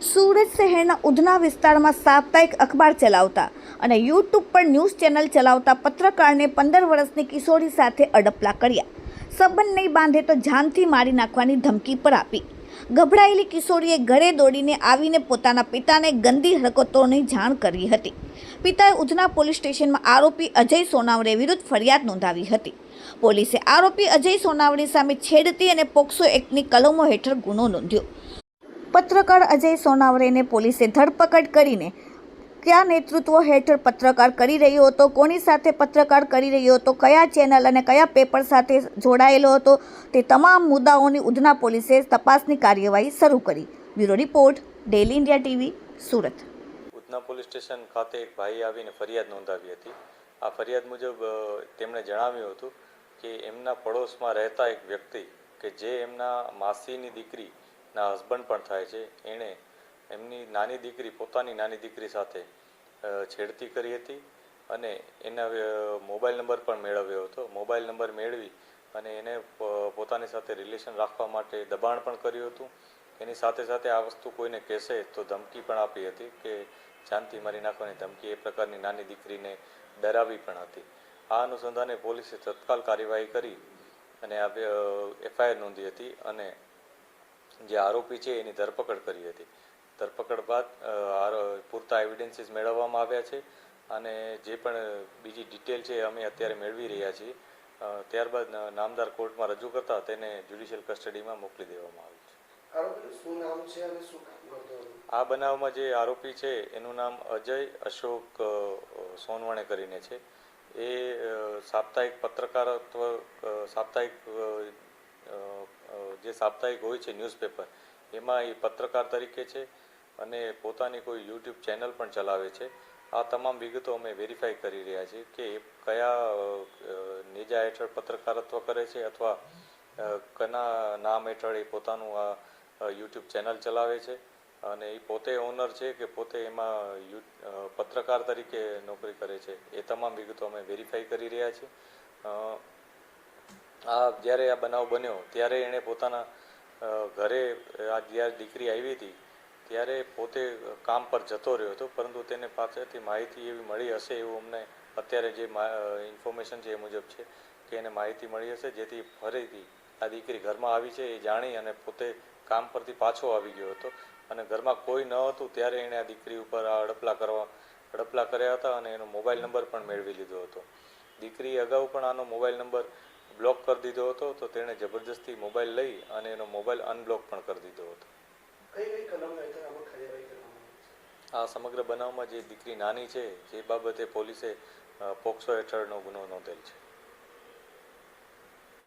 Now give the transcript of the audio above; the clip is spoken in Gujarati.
સુરત શહેરના ઉધના વિસ્તારમાં સાપ્તાહિક અખબાર ચલાવતા અને યુટ્યુબ પર ન્યૂઝ ચેનલ ચલાવતા પત્રકારને પંદર વર્ષની કિશોરી સાથે અડપલા કર્યા. સંબંધ નહીં બાંધે તો જાનથી મારી નાખવાની ધમકી પર આપી. ગભરાયેલી કિશોરીએ ઘરે દોડીને આવીને પોતાના પિતાને ગંદી હરકતોની જાણ કરી હતી. પિતાએ ઉધના પોલીસ સ્ટેશનમાં આરોપી અજય સોનાવડે વિરુદ્ધ ફરિયાદ નોંધાવી હતી. પોલીસે આરોપી અજય સોનાવડી સામે છેડતી અને પોક્સો એક્ટની કલમો હેઠળ ગુનો નોંધ્યો. પત્રકાર અજય સોનાવરેને પોલીસે ધરપકડ કરીને કયા નેતૃત્વ હેઠળ પત્રકાર કરી રહ્યો હતો, કોની સાથે પત્રકાર કરી રહ્યો હતો, કયા ચેનલ અને કયા પેપર સાથે જોડાયેલો હતો, તે તમામ મુદ્દાઓની ઉધના પોલીસે તપાસની કાર્યવાહી શરૂ કરી. Bureau report daily India TV, Surat. Udhna police station ખાતે એક ભાઈ આવીને ફરિયાદ નોંધાવી હતી. આ ફરિયાદ મુજબ તેમણે જણાવ્યું હતું કે એમના પડોશમાં રહેતા એક વ્યક્તિ કે જે એમના માસીની દીકરીના હસબન્ડ પણ થાય છે. એણે એમની નાની દીકરી, પોતાની નાની દીકરી સાથે છેડતી કરી હતી અને એના મોબાઈલ નંબર પણ મેળવ્યો હતો. મોબાઈલ નંબર મેળવી અને એને પોતાની સાથે રિલેશન રાખવા માટે દબાણ પણ કર્યું હતું. એની સાથે સાથે આ વસ્તુ કોઈને કહેશે તો ધમકી પણ આપી હતી કે જાનથી મારી નાખવાની ધમકી એ પ્રકારની નાની દીકરીને ડરાવી પણ હતી. આ અનુસંધાને પોલીસે તત્કાલ કાર્યવાહી કરી અને આ એફઆઈઆર નોંધી હતી અને જે આરોપી છે એની ધરપકડ કરી હતી. ધરપકડ બાદ પૂરતા એવિડન્સીસ મેળવવામાં આવ્યા છે અને જે પણ બીજી ડિટેલ છે અમે અત્યારે મેળવી રહ્યા છીએ. ત્યારબાદ નામદાર કોર્ટમાં રજૂ કરતા તેને જ્યુડિશિયલ કસ્ટડીમાં મોકલી દેવામાં આવ્યું છે. આ બનાવમાં જે આરોપી છે એનું નામ અજય અશોક સોનવણે કરીને છે. એ સાપ્તાહિક પત્રકારત્વ સાપ્તાહિક જે સાપ્તાહિક હોય છે ન્યૂઝપેપર એમાં એ પત્રકાર તરીકે છે અને પોતાની કોઈ યુટ્યુબ ચેનલ પણ ચલાવે છે. આ તમામ વિગતો અમે વેરીફાઈ કરી રહ્યા છીએ કે કયા નેજા હેઠળ પત્રકારત્વ કરે છે અથવા કના નામ હેઠળ એ પોતાનું આ યુટ્યુબ ચેનલ ચલાવે છે. અને એ પોતે ઓનર છે કે પોતે એમાં પત્રકાર તરીકે નોકરી કરે છે. એ તમામ વિગતો અમે વેરીફાઈ કરી રહ્યા છીએ. આ જ્યારે આ બનાવ બન્યો, ત્યારે એણે પોતાના ઘરે આ જ્યારે દીકરી આવી હતી, ત્યારે પોતે કામ પર જતો રહ્યો હતો, પરંતુ તેને પાસેથી માહિતી એવી મળી હશે એવું અમને અત્યારે જે ઇન્ફોર્મેશન છે એ મુજબ છે, કે એને માહિતી મળી હશે, જેથી ફરીથી આ દીકરી ઘરમાં આવી છે એ જાણી અને પોતે કામ પરથી પાછો આવી ગયો હતો. અને ઘરમાં કોઈ ન હતું, ત્યારે એણે આ દીકરી ઉપર આ અડપલા કરવા, અડપલા કર્યા હતા અને એનો મોબાઈલ નંબર પણ મેળવી લીધો હતો. દીકરી અગાઉ પણ આનો મોબાઈલ નંબર બ્લોક કરી દીધો હતો તો તેણે જબરજસ્તી મોબાઈલ લઈ અને એનો મોબાઈલ અનબ્લોક પણ કરી દીધો હતો. આ સમગ્ર બનાવમાં જે દીકરી નાની છે જે બાબતે પોલીસે પોક્સો હેઠળનો ગુનો નોંધેલ છે.